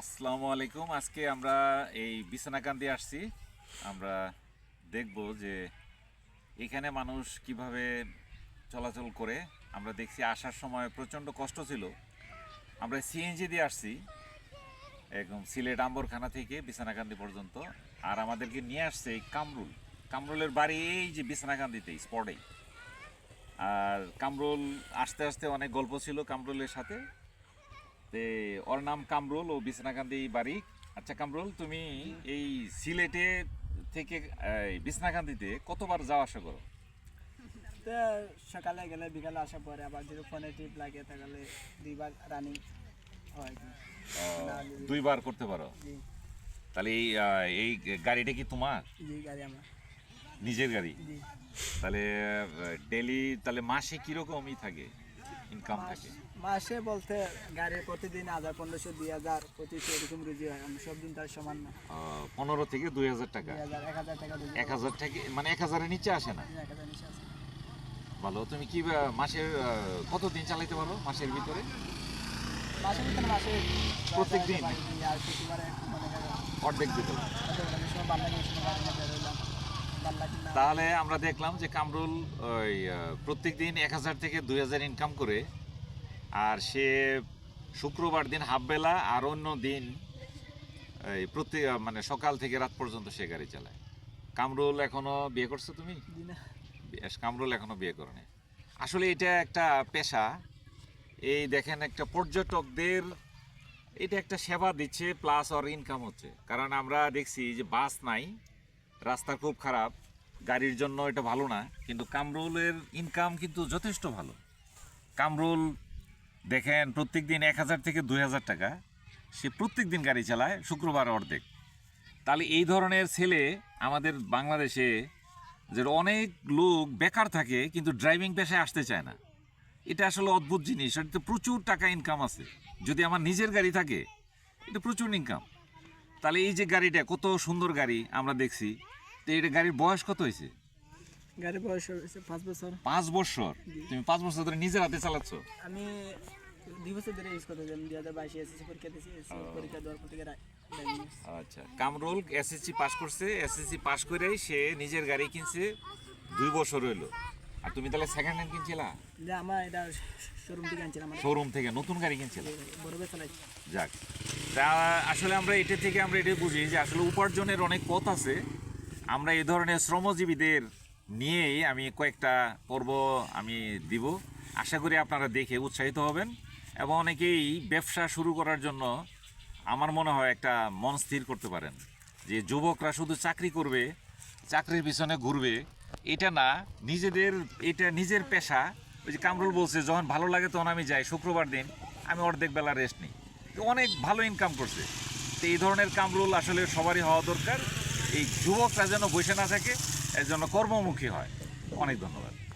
আসসালামু আলাইকুম। আজকে আমরা এই বিছানাকান্দি আসছি। আমরা দেখব যে এখানে মানুষ কীভাবে চলাচল করে। আমরা দেখছি আসার সময় প্রচণ্ড কষ্ট ছিল। আমরা সিএনজি দিয়ে আসছি, একদম সিলেট আম্বরখানা থেকে বিছানাকান্দি পর্যন্ত। আর আমাদেরকে নিয়ে আসছে এই কামরুল। কামরুলের বাড়ি এই যে বিছানাকান্দিতে, স্পটেই। আর কামরুল আসতে আসতে অনেক গল্প ছিল কামরুলের সাথে। তে ওর নাম কামরুল ও বিছনাকান্দি বাড়ি। আচ্ছা কামরুল তুমি এই সিলেটে থেকে বিছনাকান্দিতে কতবার যাওয়া আসা করো? তো সকালে গেলে বিকালে আসার পরে আবার যদি ফোনে টিপ লাগে তাহলে দুইবার রানিং হয়। দুইবার করতে পারো? তাহলে এই এই গাড়িটা কি তোমার? গাড়ি আমার। নিজের গাড়ি? তাহলে ডেলি তাহলে মাসে কিরকমই থাকে? ইনকাম থাকে। মাসে বলতে গাড়ি প্রতিদিন হাজার পনেরোশো দুই হাজার পঁচিশশো এরকম রুজি হয়। আমি সব দিন তার সমান না। পনেরো থেকে দুই হাজার টাকা। এক হাজার টাকা থেকে মানে এক হাজারের নিচে আসে না। ভালো তুমি কি আহ, মাসের আহ, কতদিন চালাইতে পারো মাসের ভিতরে? মাসের ভিতরে মাসে প্রত্যেক দিন? অর্ধেক দিতে। তাহলে আমরা দেখলাম যে কামরুল ওই প্রত্যেক দিন এক হাজার থেকে দুই হাজার ইনকাম করে। আর সে শুক্রবার দিন হাফবেলা আর অন্য দিন এই প্রত্যেক মানে সকাল থেকে রাত পর্যন্ত সে গাড়ি চালায়। কামরুল এখনও বিয়ে করছ তুমি? কামরুল এখনও বিয়ে করেনি। আসলে এটা একটা পেশা। এই দেখেন একটা পর্যটকদের এটা একটা সেবা দিচ্ছে প্লাস ওর ইনকাম হচ্ছে। কারণ আমরা দেখছি যে বাস নাই। রাস্তা খুব খারাপ, গাড়ির জন্য এটা ভালো না, কিন্তু কামরুলের ইনকাম কিন্তু যথেষ্ট ভালো। কামরুল, দেখেন প্রত্যেক দিন এক হাজার থেকে দুই হাজার টাকা, সে প্রত্যেক দিন গাড়ি চালায়, শুক্রবার অর্ধেক। তাহলে এই ধরনের ছেলে আমাদের বাংলাদেশে যে অনেক লোক বেকার থাকে, কিন্তু ড্রাইভিং পেশায় আসতে চায় না। এটা আসলে অদ্ভুত জিনিস এটাতে প্রচুর টাকা ইনকাম আছে। যদি আমার নিজের গাড়ি থাকে এটা প্রচুর ইনকাম তাহলে এই যে গাড়িটা কত সুন্দর গাড়ি আমরা দেখছি তো এটা গাড়ির বয়স কত হয়েছে? গাড়ি বয়স হয়েছে পাঁচ বছর। পাঁচ বছর? তুমি পাঁচ বছর ধরে নিজের হাতে চালাচ্ছ? আমি দুই বছর ধরে ইউজ করতে দুই হাজার বাইশে এসএসসি পরীক্ষা দিয়েছি পরীক্ষা দেওয়ার পর থেকে। আচ্ছা কামরুল এসএসসি পাস করছে এসএসসি পাস করেই সে নিজের গাড়ি কিনছে দুই বছর হইল। আর তুমি তাহলে সেকেন্ড হ্যান্ড কিনছিলা? আমার এটা শোরুম থেকে আনছিলাম আমার। শোরুম থেকে নতুন গাড়ি কিনছিলা? যাক তা আসলে আমরা এটা থেকে আমরা এটা বুঝি যে আসলে উপার্জনের অনেক পথ আছে। আমরা এই ধরনের শ্রমজীবীদের নিয়েই আমি কয়েকটা পর্ব আমি দিব। আশা করি আপনারা দেখে উৎসাহিত হবেন এবং অনেকেই ব্যবসা শুরু করার জন্য আমার মনে হয় একটা মন স্থির করতে পারেন যে যুবকরা শুধু চাকরি করবে, চাকরির পিছনে ঘুরবে, এটা না, নিজেদের, এটা নিজের পেশা। ওই যে কামরুল বলছে, যখন ভালো লাগে তখন আমি যাই, শুক্রবার দিন আমি অর্ধেক বেলা রেস্ট নিই। অনেক ভালো ইনকাম করছে। তো এই ধরনের কামরুল আসলে সবারই হওয়া দরকার। এই যুবকরা যেন বসে না থাকে, এর জন্য কর্মমুখী হয়। অনেক ধন্যবাদ।